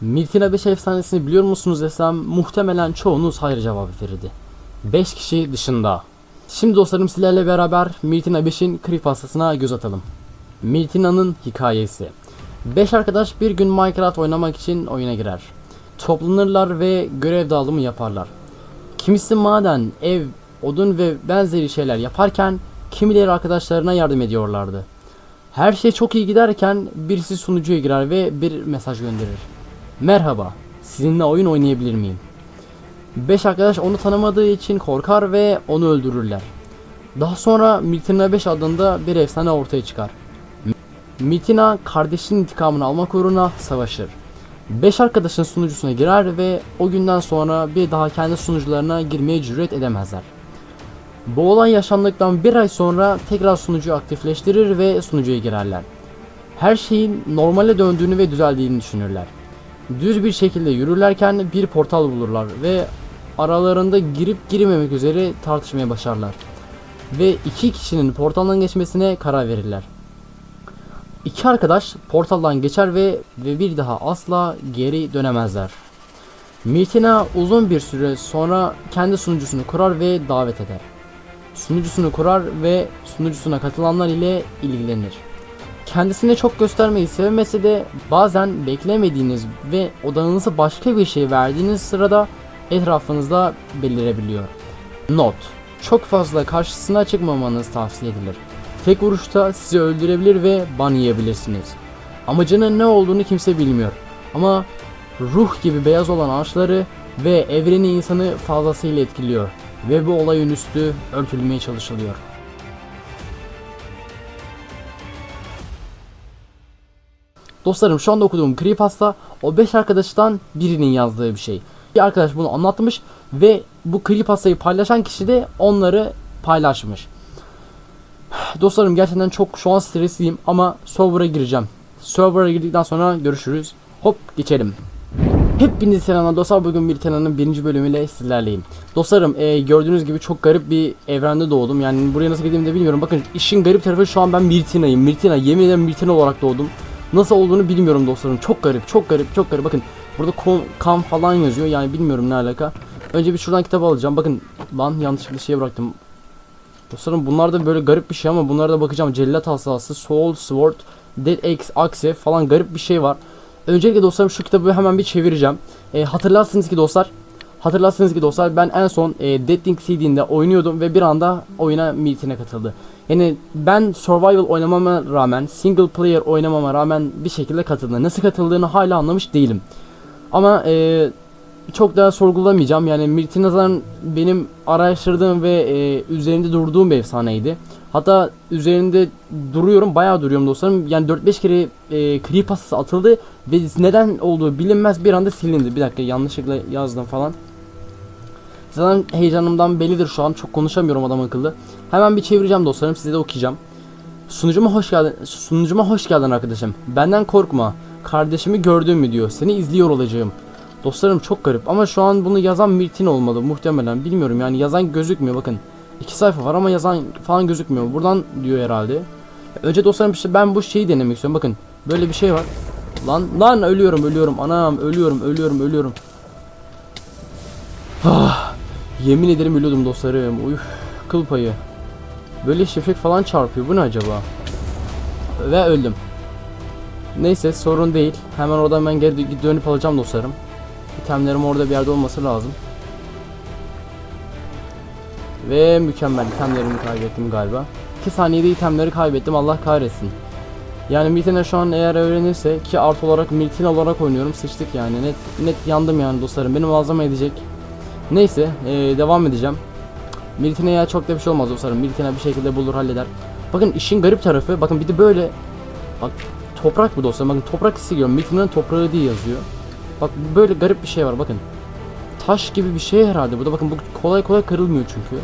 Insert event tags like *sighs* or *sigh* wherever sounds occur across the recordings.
Miltina 5 efsanesini biliyor musunuz desem muhtemelen çoğunuz hayır cevabı verirdi. 5 kişi dışında. Şimdi dostlarım sizlerle beraber Miltina 5'in creepypastasına göz atalım. Miltina'nın hikayesi. 5 arkadaş bir gün Minecraft oynamak için oyuna girer. Toplanırlar ve görev dağılımı yaparlar. Kimisi maden, ev, odun ve benzeri şeyler yaparken kimileri arkadaşlarına yardım ediyorlardı. Her şey çok iyi giderken birisi sunucuya girer ve bir mesaj gönderir. Merhaba, sizinle oyun oynayabilir miyim? Beş arkadaş onu tanımadığı için korkar ve onu öldürürler. Daha sonra Miltina 5 adında bir efsane ortaya çıkar. Miltina kardeşinin intikamını almak uğruna savaşır. 5 arkadaşın sunucusuna girer ve o günden sonra bir daha kendi sunucularına girmeye cüret edemezler. Bu olay yaşandıktan bir ay sonra tekrar sunucuyu aktifleştirir ve sunucuya girerler. Her şeyin normale döndüğünü ve düzeldiğini düşünürler. Düz bir şekilde yürürlerken bir portal bulurlar ve aralarında girip girmemek üzere tartışmaya başlarlar. Ve iki kişinin portaldan geçmesine karar verirler. İki arkadaş portaldan geçer ve ve bir daha asla geri dönemezler. Miltina uzun bir süre sonra kendi sunucusunu kurar ve davet eder. Sunucusunu kurar ve sunucusuna katılanlar ile ilgilenir. Kendisine çok göstermeyi sevmese de bazen beklemediğiniz ve odağınızı başka bir şey verdiğiniz sırada etrafınızda belirebiliyor. Not. Çok fazla karşısına çıkmamanız tavsiye edilir. Tek vuruşta sizi öldürebilir ve ban yiyebilirsiniz. Amacının ne olduğunu kimse bilmiyor. Ama ruh gibi beyaz olan ağaçları ve evreni insanı fazlasıyla etkiliyor. Ve bu olayın üstü örtülmeye çalışılıyor. Dostlarım şu anda okuduğum creepypasta o 5 arkadaştan birinin yazdığı bir şey. Bir arkadaş bunu anlatmış ve bu creepypastayı paylaşan kişi de onları paylaşmış. Dostlarım gerçekten çok şu an stresliyim ama server'a gireceğim. Server'a girdikten sonra görüşürüz. Hop geçelim. Hepinize selamlar dostlar. Bugün Miltena'nın birinci bölümüyle sizlerleyim. Dostlarım e, gördüğünüz gibi çok garip bir evrende doğdum. Yani buraya nasıl gideyim de bilmiyorum. Bakın işin garip tarafı şu an ben Mirtina'yım. Mirtina yemin ederim Mirtina olarak doğdum. Nasıl olduğunu bilmiyorum dostlarım. Çok garip, çok garip, çok garip. Bakın burada kon, kan falan yazıyor. Yani bilmiyorum ne alaka. Önce bir şuradan kitap alacağım. Bakın lan yanlışlıkla şey bıraktım. Dostlarım bunlar da böyle garip bir şey ama bunlara da bakacağım. Cellat asası, Soul Sword, Dead X Axe falan garip bir şey var. Öncelikle dostlarım şu kitabı hemen bir çevireceğim. E, hatırlarsınız ki dostlar, hatırlarsınız ki dostlar ben en son e, Dead Link CD'inde oynuyordum ve bir anda oyuna meetine katıldı. Yani ben survival oynamama rağmen, single player oynamama rağmen bir şekilde katıldı. Nasıl katıldığını hala anlamış değilim. Ama e, çok daha sorgulamayacağım. Yani Mirtinazan benim araştırdığım ve e, üzerinde durduğum bir efsaneydi. Hatta üzerinde duruyorum, bayağı duruyorum dostlarım. Yani 4-5 kere e, creepypasta atıldı ve neden olduğu bilinmez bir anda silindi. Bir dakika yanlışlıkla yazdım falan. Zaten heyecanımdan bellidir şu an. Çok konuşamıyorum adam akıllı. Hemen bir çevireceğim dostlarım. Size de okuyacağım. Sunucuma hoş geldin. Sunucuma hoş geldin arkadaşım. Benden korkma. Kardeşimi gördün mü diyor. Seni izliyor olacağım. Dostlarım çok garip ama şu an bunu yazan Mirtin olmalı muhtemelen. Bilmiyorum yani yazan gözükmüyor bakın. İki sayfa var ama yazan falan gözükmüyor. Buradan diyor herhalde. Önce dostlarım işte ben bu şeyi denemek istiyorum. Bakın böyle bir şey var. Lan lan ölüyorum ölüyorum. Anam ölüyorum ölüyorum ölüyorum. Yemin ederim ölüyordum dostlarım. Uyuf kıl payı. Böyle şefek falan çarpıyor. Bu ne acaba? Ve öldüm. Neyse sorun değil. Hemen oradan ben geri dönüp alacağım dostlarım. İtemlerim orada bir yerde olması lazım. Ve mükemmel itemlerimi kaybettim galiba. 2 saniyede itemleri kaybettim Allah kahretsin. Yani Miltina şu an eğer öğrenirse ki artı olarak Miltina olarak oynuyorum sıçtık yani net net yandım yani dostlarım beni muazzam edecek. Neyse ee, devam edeceğim. Miltina'ya çok da bir şey olmaz dostlarım Miltina bir şekilde bulur halleder. Bakın işin garip tarafı bakın bir de böyle bak toprak bu dostlarım bakın toprak hissediyorum Miltina'nın toprağı diye yazıyor. Bak böyle garip bir şey var bakın. Taş gibi bir şey herhalde bu da bakın bu kolay kolay kırılmıyor çünkü.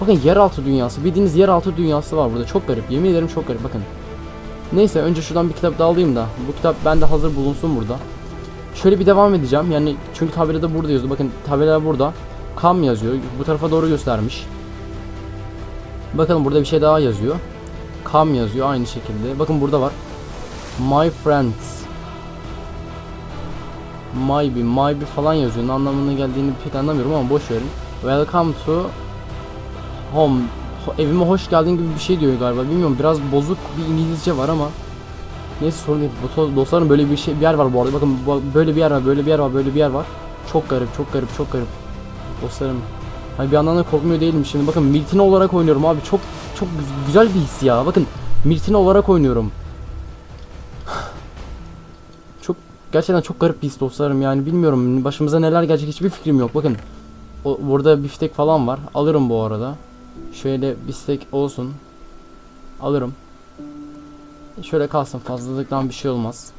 Bakın yeraltı dünyası bildiğiniz yeraltı dünyası var burada çok garip yemin ederim çok garip bakın. Neyse önce şuradan bir kitap daha alayım da bu kitap bende hazır bulunsun burada. Şöyle bir devam edeceğim yani çünkü tabelada burada yazıyor bakın tabela burada. Kam yazıyor bu tarafa doğru göstermiş. Bakalım burada bir şey daha yazıyor. Kam yazıyor aynı şekilde. Bakın burada var. My friends. Maybe, maybe falan yazıyor. Ne anlamına geldiğini pek anlamıyorum ama boş verin. Welcome to home. Ho- Evime hoş geldin gibi bir şey diyor galiba. Bilmiyorum biraz bozuk bir İngilizce var ama Neyse sorun değil. Dostlarım böyle bir şey bir yer var bu arada. Bakın böyle bir yer var, böyle bir yer var, böyle bir yer var. Çok garip, çok garip, çok garip. Dostlarım. Hani bir yandan da korkmuyor değilim şimdi. Bakın Miltina olarak oynuyorum abi. Çok çok gü- güzel bir his ya. Bakın Miltina olarak oynuyorum. *sighs* Çok gerçekten çok garip bir his dostlarım. Yani bilmiyorum başımıza neler gelecek hiçbir fikrim yok. Bakın o, burada biftek falan var. Alırım bu arada. Şöyle biftek olsun. Alırım. Şöyle kalsın fazlalıktan bir şey olmaz.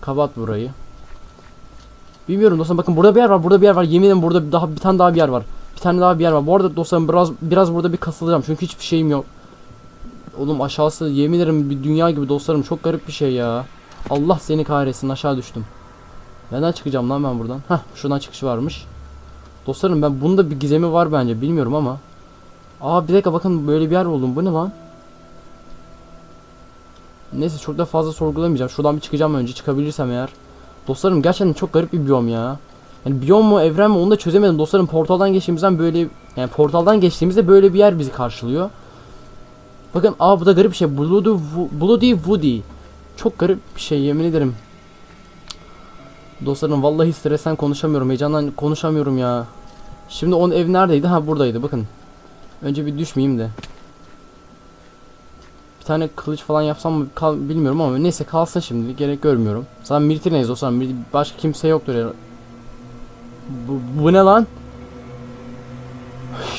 Kapat burayı. Bilmiyorum dostlarım bakın burada bir yer var burada bir yer var yemin ederim burada daha bir tane daha bir yer var. Bir tane daha bir yer var. Bu arada dostlarım biraz biraz burada bir kasılacağım çünkü hiçbir şeyim yok. Oğlum aşağısı yemin ederim bir dünya gibi dostlarım çok garip bir şey ya. Allah seni kahretsin aşağı düştüm. Neden çıkacağım lan ben buradan? Heh şuradan çıkışı varmış. Dostlarım ben bunda bir gizemi var bence bilmiyorum ama. Aa bir dakika bakın böyle bir yer buldum bu ne lan? Neyse çok da fazla sorgulamayacağım. Şuradan bir çıkacağım önce çıkabilirsem eğer. Dostlarım gerçekten çok garip bir biyom ya. Yani biyom mu evren mi onu da çözemedim. Dostlarım portaldan geçtiğimizden böyle yani portaldan geçtiğimizde böyle bir yer bizi karşılıyor. Bakın aa bu da garip bir şey. Bloody, Bloody Woody. Çok garip bir şey yemin ederim. Dostlarım vallahi stresten konuşamıyorum. Heyecandan konuşamıyorum ya. Şimdi onun ev neredeydi? Ha buradaydı bakın. Önce bir düşmeyeyim de. Bir tane kılıç falan yapsam mı kal bilmiyorum ama neyse kalsın şimdi gerek görmüyorum. Zaten Mirtineyiz o zaman başka kimse yoktur ya. Bu, bu ne lan?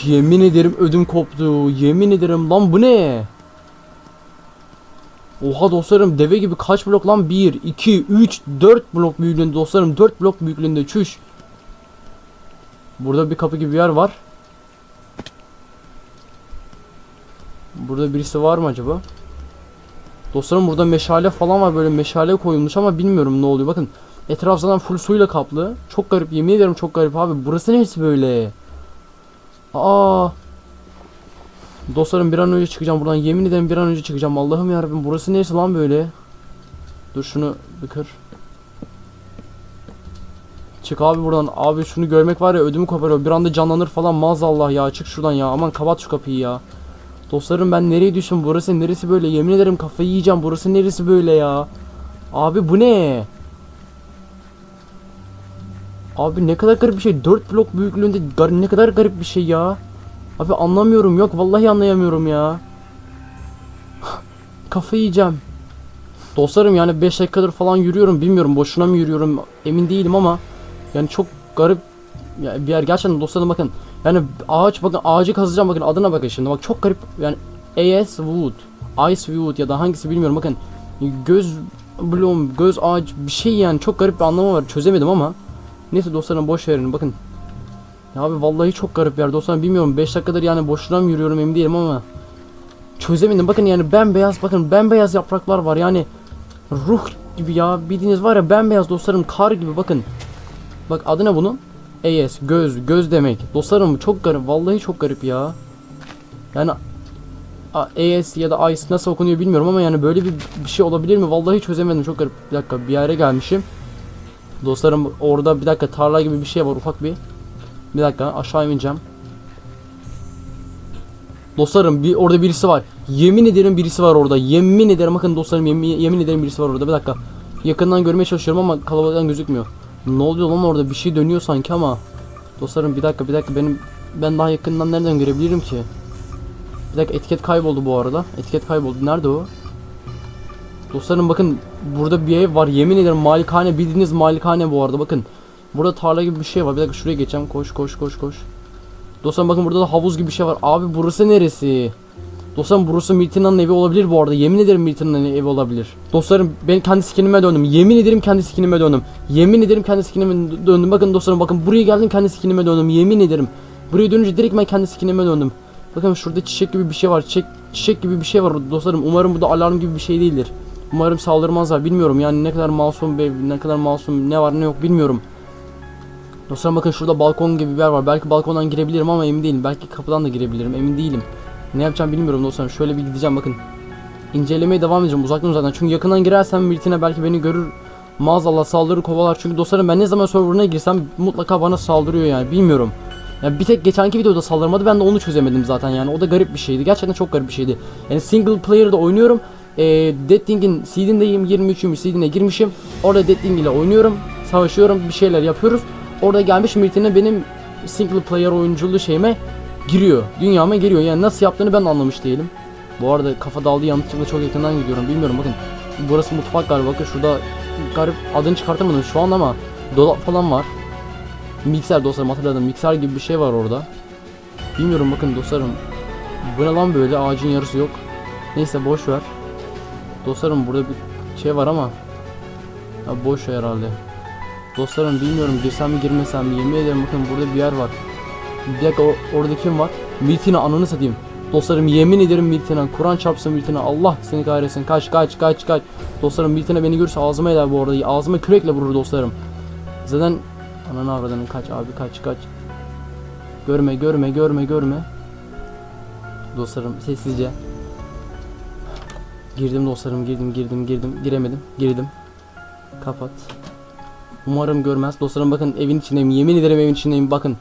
Yemin ederim ödüm koptu. Yemin ederim lan bu ne? Oha dostlarım deve gibi kaç blok lan? 1, 2, 3, 4 blok büyüklüğünde dostlarım 4 blok büyüklüğünde çüş. Burada bir kapı gibi bir yer var. Burada birisi var mı acaba? Dostlarım burada meşale falan var böyle meşale koyulmuş ama bilmiyorum ne oluyor. Bakın etraf zaten full suyla kaplı. Çok garip yemin ederim çok garip abi. Burası neresi böyle? Aa. Dostlarım bir an önce çıkacağım buradan. Yemin ederim bir an önce çıkacağım. Allah'ım yarabbim burası neresi lan böyle? Dur şunu bir kır. Çık abi buradan. Abi şunu görmek var ya ödümü koparıyor. Bir anda canlanır falan maazallah ya. Çık şuradan ya. Aman kapat şu kapıyı ya. Dostlarım ben nereye düştüm? Burası neresi böyle? Yemin ederim kafayı yiyeceğim. Burası neresi böyle ya? Abi bu ne? Abi ne kadar garip bir şey. 4 blok büyüklüğünde ne kadar garip bir şey ya. Abi anlamıyorum. Yok vallahi anlayamıyorum ya. *laughs* Kafayı yiyeceğim. Dostlarım yani 5 dakikadır falan yürüyorum. Bilmiyorum boşuna mı yürüyorum emin değilim ama yani çok garip ya bir yer gerçekten dostlarım bakın. Yani ağaç bakın ağacı kazacağım bakın adına bakın şimdi. Bak çok garip yani AS Wood, Ice Wood ya da hangisi bilmiyorum. Bakın göz bloom, göz ağaç bir şey yani çok garip bir anlamı var. Çözemedim ama. Neyse dostlarım boş verin. Bakın. Ya abi vallahi çok garip yer. Dostlarım bilmiyorum. 5 dakikadır yani boşuna mı yürüyorum emin değilim ama. Çözemedim. Bakın yani bembeyaz bakın bembeyaz yapraklar var. Yani ruh gibi ya. Bildiğiniz var ya bembeyaz dostlarım kar gibi. Bakın. Bak adı ne bunun AS göz göz demek dostlarım çok garip vallahi çok garip ya yani AS ya da Ice nasıl okunuyor bilmiyorum ama yani böyle bir, bir şey olabilir mi vallahi çözemedim çok garip bir dakika bir yere gelmişim dostlarım orada bir dakika tarla gibi bir şey var ufak bir bir dakika aşağı ineceğim Dostlarım bir orada birisi var. Yemin ederim birisi var orada. Yemin ederim bakın dostlarım yemin, yemin ederim birisi var orada. Bir dakika. Yakından görmeye çalışıyorum ama kalabalıktan gözükmüyor. Ne oluyor lan orada? Bir şey dönüyor sanki ama. Dostlarım bir dakika bir dakika benim ben daha yakından nereden görebilirim ki? Bir dakika etiket kayboldu bu arada. Etiket kayboldu. Nerede o? Dostlarım bakın burada bir ev var. Yemin ederim malikane bildiğiniz malikane bu arada bakın. Burada tarla gibi bir şey var. Bir dakika şuraya geçeceğim. Koş koş koş koş. Dostlarım bakın burada da havuz gibi bir şey var. Abi burası neresi? Dostlarım burası Miltina'nın evi olabilir bu arada. Yemin ederim Miltina'nın evi olabilir. Dostlarım ben kendi skinime döndüm. Yemin ederim kendi skinime döndüm. Yemin ederim kendi skinime dö- döndüm. Bakın dostlarım bakın buraya geldim kendi skinime döndüm. Yemin ederim. Buraya dönünce direkt ben kendi skinime döndüm. Bakın şurada çiçek gibi bir şey var. Çiçek, çiçek gibi bir şey var dostlarım. Umarım bu da alarm gibi bir şey değildir. Umarım saldırmazlar. Bilmiyorum yani ne kadar masum ev, ne kadar masum ne var ne yok bilmiyorum. Dostlarım bakın şurada balkon gibi bir yer var. Belki balkondan girebilirim ama emin değilim. Belki kapıdan da girebilirim. Emin değilim. Ne yapacağım bilmiyorum dostlarım. Şöyle bir gideceğim bakın. İncelemeye devam edeceğim. Uzaktan zaten. Çünkü yakından girersem Miltine belki beni görür. Maazallah saldırı kovalar çünkü dostlarım ben ne zaman serverına girsem mutlaka bana saldırıyor yani bilmiyorum. Ya bir tek geçenki videoda saldırmadı ben de onu çözemedim zaten yani o da garip bir şeydi gerçekten çok garip bir şeydi. Yani single player'da oynuyorum. E, Deathwing'in seed'indeyim 23. seed'ine girmişim. Orada Deathwing ile oynuyorum. Savaşıyorum bir şeyler yapıyoruz. Orada gelmiş Mirtin'e benim single player oyunculuğu şeyime giriyor. Dünyama giriyor. Yani nasıl yaptığını ben de anlamış değilim. Bu arada kafa daldı yanlışlıkla çok yakından gidiyorum. Bilmiyorum bakın. Burası mutfak galiba. Bakın şurada garip adını çıkartamadım şu an ama dolap falan var. Mikser dostlarım hatırladım. Mikser gibi bir şey var orada. Bilmiyorum bakın dostlarım. Bu ne lan böyle ağacın yarısı yok. Neyse boş ver. Dostlarım burada bir şey var ama ya boş herhalde. Dostlarım bilmiyorum girsem mi girmesem mi yemin ederim bakın burada bir yer var. Bir dakika orada kim var? Miltina ananı satayım. Dostlarım yemin ederim Miltina. Kur'an çarpsın Miltina. Allah seni kahretsin. Kaç kaç kaç kaç. Dostlarım Miltina beni görürse ağzıma eder bu arada. Ağzıma kürekle vurur dostlarım. Zaten ananı avradını kaç abi kaç kaç. Görme görme görme görme. Dostlarım sessizce. Girdim dostlarım girdim girdim girdim giremedim girdim. Kapat. Umarım görmez. Dostlarım bakın evin içindeyim. Yemin ederim evin içindeyim. Bakın.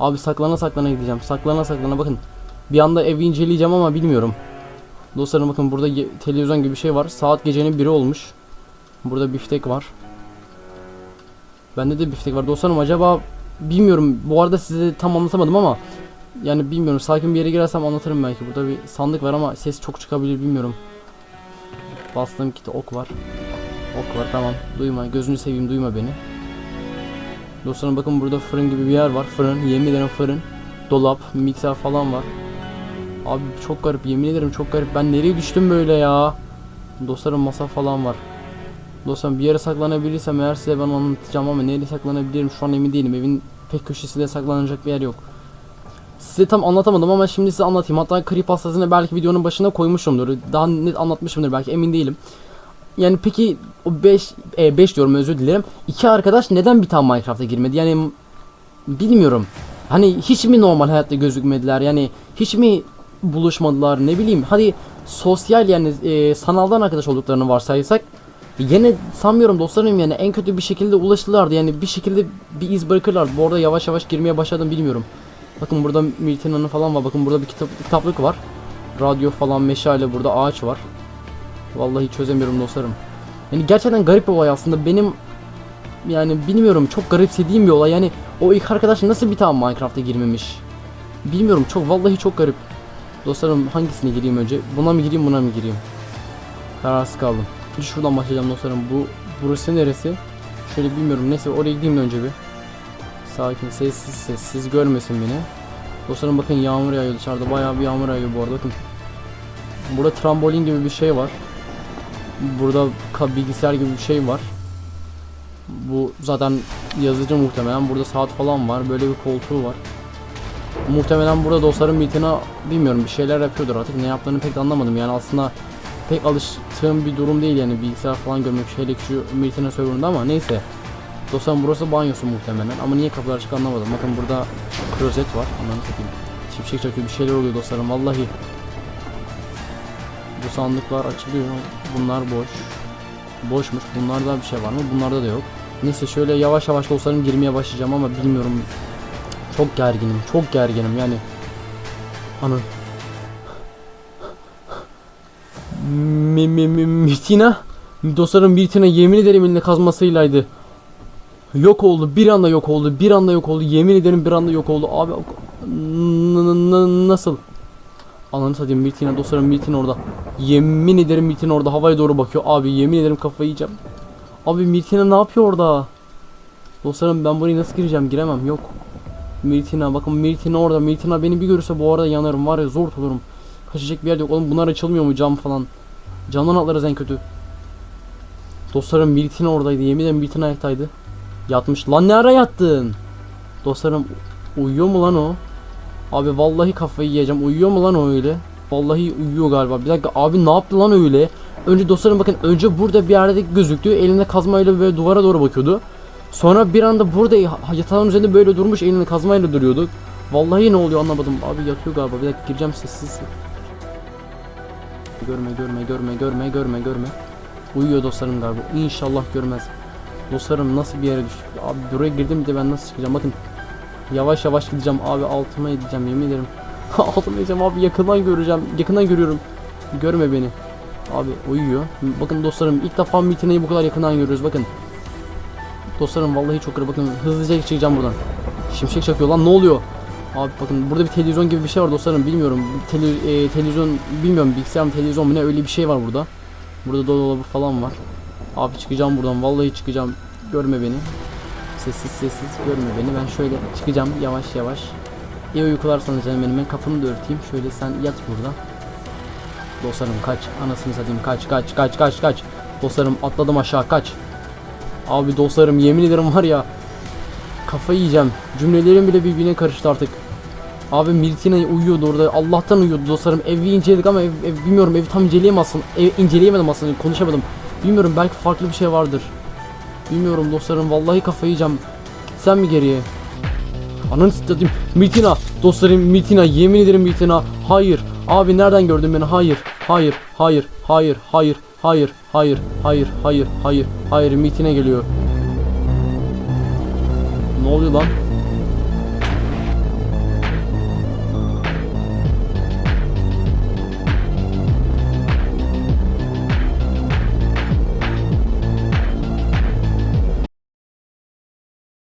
Abi saklana saklana gideceğim. Saklana saklana bakın. Bir anda evi inceleyeceğim ama bilmiyorum. Dostlarım bakın burada televizyon gibi bir şey var. Saat gecenin biri olmuş. Burada biftek var. Bende de biftek var. Dostlarım acaba bilmiyorum. Bu arada size tam anlatamadım ama yani bilmiyorum. Sakin bir yere girersem anlatırım belki. Burada bir sandık var ama ses çok çıkabilir bilmiyorum. Bastığım kiti ok var. Ok var tamam. Duyma. Gözünü seveyim duyma beni. Dostlarım bakın burada fırın gibi bir yer var. Fırın. Yemin ederim fırın. Dolap. Mikser falan var. Abi çok garip. Yemin ederim çok garip. Ben nereye düştüm böyle ya? Dostlarım masa falan var. Dostlarım bir yere saklanabilirsem eğer size ben anlatacağım ama nereye saklanabilirim şu an emin değilim. Evin pek köşesinde saklanacak bir yer yok. Size tam anlatamadım ama şimdi size anlatayım. Hatta creepypastasını belki videonun başına koymuşumdur. Daha net anlatmışımdır belki emin değilim. Yani peki o 5 5 diyorum özür dilerim. İki arkadaş neden bir tane Minecraft'a girmedi? Yani bilmiyorum. Hani hiç mi normal hayatta gözükmediler? Yani hiç mi buluşmadılar? Ne bileyim. Hadi sosyal yani e, sanaldan arkadaş olduklarını varsaysak Yine sanmıyorum dostlarım yani en kötü bir şekilde ulaşırlardı yani bir şekilde bir iz bırakırlardı. Bu arada yavaş yavaş girmeye başladım bilmiyorum. Bakın burada Miltina'nın falan var. Bakın burada bir kitap, kitaplık var. Radyo falan meşale burada ağaç var. Vallahi çözemiyorum dostlarım. Yani gerçekten garip bir olay aslında. Benim yani bilmiyorum çok garipsediğim bir olay. Yani o ilk arkadaş nasıl bir tane Minecraft'a girmemiş? Bilmiyorum çok vallahi çok garip. Dostlarım hangisine gireyim önce? Buna mı gireyim buna mı gireyim? Kararsız kaldım. Şimdi şuradan başlayacağım dostlarım. Bu burası neresi? Şöyle bilmiyorum. Neyse oraya gideyim de önce bir. Sakin, sessiz, sessiz görmesin beni. Dostlarım bakın yağmur yağıyor dışarıda. Bayağı bir yağmur yağıyor bu arada. Bakın. Burada trambolin gibi bir şey var. Burada bilgisayar gibi bir şey var. Bu zaten yazıcı muhtemelen. Burada saat falan var. Böyle bir koltuğu var. Muhtemelen burada dostlarım Milton'a bilmiyorum bir şeyler yapıyordur artık. Ne yaptığını pek anlamadım. Yani aslında pek alıştığım bir durum değil yani bilgisayar falan görmek şeyle şu Milton'a serverında ama neyse. Dostlarım burası banyosu muhtemelen ama niye kapılar açık anlamadım. Bakın burada klozet var. Ananı satayım. Şimşek çakıyor bir şeyler oluyor dostlarım vallahi. Sandıklar açılıyor. Bunlar boş. Boşmuş. Bunlarda bir şey var mı? Bunlarda da yok. Neyse şöyle yavaş yavaş dostlarım girmeye başlayacağım ama bilmiyorum. Çok gerginim. Çok gerginim yani. Anı. Mi mi mi Mitina. Dostlarım Mitina yemin ederim elinde kazmasıylaydı. Yok oldu. Bir anda yok oldu. Bir anda yok oldu. Yemin ederim bir anda yok oldu. Abi nasıl? Ananı satayım Miltina dostlarım Miltina orada. Yemin ederim Miltina orada havaya doğru bakıyor. Abi yemin ederim kafayı yiyeceğim. Abi Miltina ne yapıyor orada? Dostlarım ben buraya nasıl gireceğim? Giremem. Yok. Miltina bakın Miltina orada. Miltina beni bir görürse bu arada yanarım. Var ya zor olurum. Kaçacak bir yer yok. Oğlum bunlar açılmıyor mu cam falan? Camdan atlarız en kötü. Dostlarım Miltina oradaydı. Yemin ederim Miltina ayaktaydı. Yatmış. Lan ne ara yattın? Dostlarım uyuyor mu lan o? Abi vallahi kafayı yiyeceğim. Uyuyor mu lan öyle? Vallahi uyuyor galiba. Bir dakika abi ne yaptı lan öyle? Önce dostlarım bakın önce burada bir yerde gözüktü. Elinde kazmayla böyle duvara doğru bakıyordu. Sonra bir anda burada yatağın üzerinde böyle durmuş elinde kazmayla duruyordu. Vallahi ne oluyor anlamadım. Abi yatıyor galiba. Bir dakika gireceğim sessiz. Görme görme görme görme görme görme. Uyuyor dostlarım galiba. İnşallah görmez. Dostlarım nasıl bir yere düştük? Abi buraya girdim de ben nasıl çıkacağım? Bakın. Yavaş yavaş gideceğim abi altıma edeceğim yemin ederim. *laughs* altıma edeceğim abi yakından göreceğim. Yakından görüyorum. Görme beni. Abi uyuyor. Bakın dostlarım ilk defa Mitina'yı bu kadar yakından görüyoruz bakın. Dostlarım vallahi çok iyi bakın hızlıca çıkacağım buradan. Şimşek çakıyor lan ne oluyor? Abi bakın burada bir televizyon gibi bir şey var dostlarım bilmiyorum. Tele, e, televizyon bilmiyorum bilgisayar mı televizyon mu ne öyle bir şey var burada. Burada dolabı falan var. Abi çıkacağım buradan vallahi çıkacağım. Görme beni. Sessiz sessiz görme beni. Ben şöyle çıkacağım yavaş yavaş. İyi uykular sana canım benim. Ben kapını da örteyim. Şöyle sen yat burada. Dostlarım kaç. Anasını satayım kaç kaç kaç kaç kaç. Dostlarım atladım aşağı kaç. Abi dostlarım yemin ederim var ya. Kafayı yiyeceğim. Cümlelerim bile birbirine karıştı artık. Abi Miltina uyuyordu orada. Allah'tan uyuyordu dostlarım. Evi inceledik ama ev, ev bilmiyorum evi tam inceleyemezsin. Ev inceleyemedim aslında konuşamadım. Bilmiyorum belki farklı bir şey vardır. Bilmiyorum dostlarım vallahi kafayı yiyeceğim. Gitsem mi geriye? Ananı satayım. Miltina. Dostlarım Miltina. Yemin ederim Miltina. Hayır. Abi nereden gördün beni? Hayır. Hayır. Hayır. Hayır. Hayır. Hayır. Hayır. Hayır. Hayır. Hayır. Hayır. Miltina geliyor. Ne oluyor lan?